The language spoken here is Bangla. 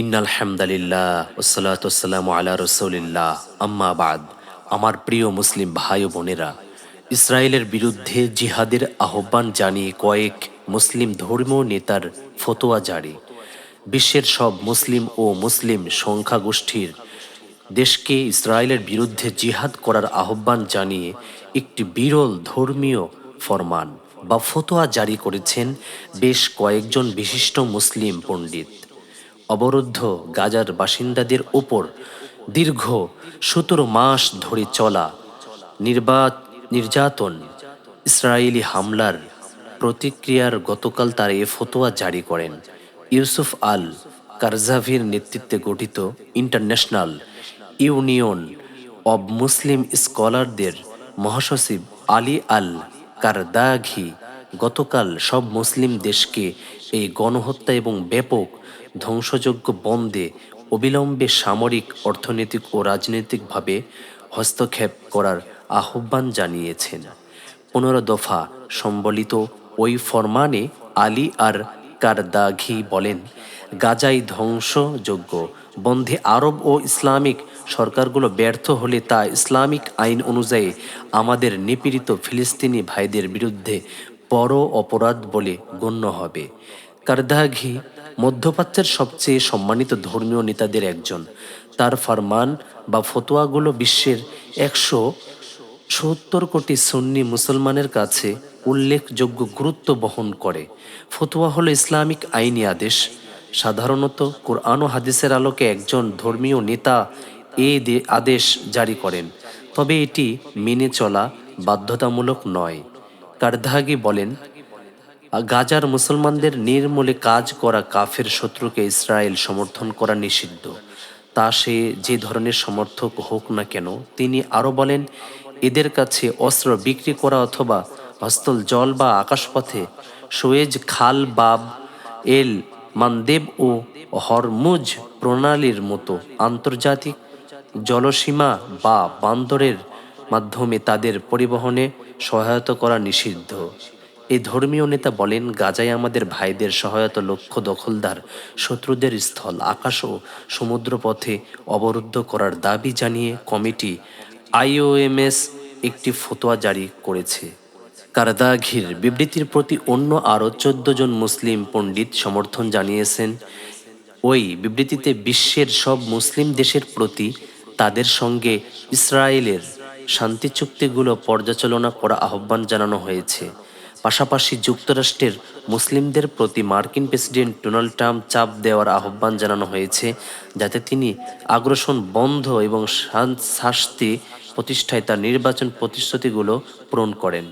ইন্নাল হামদালিল্লাহ ওসালাতাম আলা রসৌলিল্লাহ। আম্মাবাদ আমার প্রিয় মুসলিম ভাই ও বোনেরা, ইসরায়েলের বিরুদ্ধে জিহাদের আহ্বান জানিয়ে কয়েক মুসলিম ধর্মীয় নেতার ফতোয়া জারি। বিশ্বের সব মুসলিম ও মুসলিম সংখ্যাগোষ্ঠীর দেশকে ইসরায়েলের বিরুদ্ধে জিহাদ করার আহ্বান জানিয়ে একটি বিরল ধর্মীয় ফরমান বা ফতোয়া জারি করেছেন বেশ কয়েকজন বিশিষ্ট মুসলিম পণ্ডিত। অবরুদ্ধ গাজার বাসিন্দাদের ওপর দীর্ঘ সতেরো মাস ধরে চলা নির্বাত নির্যাতন, ইসরায়েলি হামলার প্রতিক্রিয়ার গতকাল তার এ ফতোয়া জারি করেন। ইউসুফ আল কারজাভির নেতৃত্বে গঠিত ইন্টারন্যাশনাল ইউনিয়ন অব মুসলিম স্কলারদের মহাসচিব আলী আল কারদাঘি গতকাল সব মুসলিম দেশকে এই গণহত্যা এবং ব্যাপক ধ্বংসযজ্ঞ বন্ধে অবিলম্বে সামরিক, অর্থনৈতিক ও রাজনৈতিকভাবে হস্তক্ষেপ করার আহ্বান জানিয়েছেন। পনেরো দফা সম্বলিত ওই ফরমানে আলী আর কারদাঘি বলেন গাজাই ধ্বংসযোগ্য বন্ধে আরব ও ইসলামিক সরকারগুলো ব্যর্থ হলে তা ইসলামিক আইন অনুযায়ী আমাদের নিপীড়িত ফিলিস্তিনি ভাইদের বিরুদ্ধে বড় অপরাধ বলে গণ্য হবে। কারদাঘি মধ্যপ্রাচ্যের সবচেয়ে সম্মানিত ধর্মীয় নেতাদের একজন। তার ফরমান বা ফতোয়াগুলো বিশ্বের একশো সত্তর কোটি সুন্নি মুসলমানের কাছে উল্লেখযোগ্য গুরুত্ব বহন করে। ফতোয়া হলো ইসলামিক আইনি আদেশ। সাধারণত কোরআন ও হাদিসের আলোকে একজন ধর্মীয় নেতা এ আদেশ জারি করেন। তবে এটি মেনে চলা বাধ্যতামূলক নয়। কারধাগি বলেন, গাজার মুসলমানদের নির্মূলে কাজ করা কাফের শত্রুকে ইসরায়েল সমর্থন করা নিষিদ্ধ। তা সে যে ধরনের সমর্থক হোক না কেন, তিনি আরও বলেন, এদের কাছে অস্ত্র বিক্রি করা অথবা হস্তল জল বা আকাশপথে সোয়েজ খাল, বাব, এল, মানদেব ও হরমুজ প্রণালীর মতো আন্তর্জাতিক জলসীমা বা বান্দরের মাধ্যমে তাদের পরিবহনে সহায়তা করা নিষিদ্ধ। এই ধর্মীয় নেতা বলেন, গাজায় আমাদের ভাইদের সহায়তা লক্ষ্য দখলদার শত্রুদের স্থল, আকাশ ও সমুদ্রপথে অবরুদ্ধ করার দাবি জানিয়ে কমিটি আইওএমএস একটি ফতোয়া জারি করেছে। কারদাঘির বিবৃতির প্রতি অন্য আরও চোদ্দ জন মুসলিম পণ্ডিত সমর্থন জানিয়েছেন, ওই বিবৃতিতে বিশ্বের সব মুসলিম দেশের প্রতি তাদের সঙ্গে ইসরায়েলের শান্তি চুক্তিগুলো পর্যালোচনা করা আহ্বান জানানো হয়েছে। পাশাপাশি যুক্তরাষ্ট্রের মুসলিমদের প্রতি মার্কিন প্রেসিডেন্ট ডোনাল্ড ট্রাম্প চাপ দেওয়ার আহ্বান জানানো হয়েছে, যাতে তিনি আগ্রাসন বন্ধ এবং শাস্তি প্রতিষ্ঠায় তার নির্বাচন প্রতিশ্রুতিগুলো পূরণ করেন।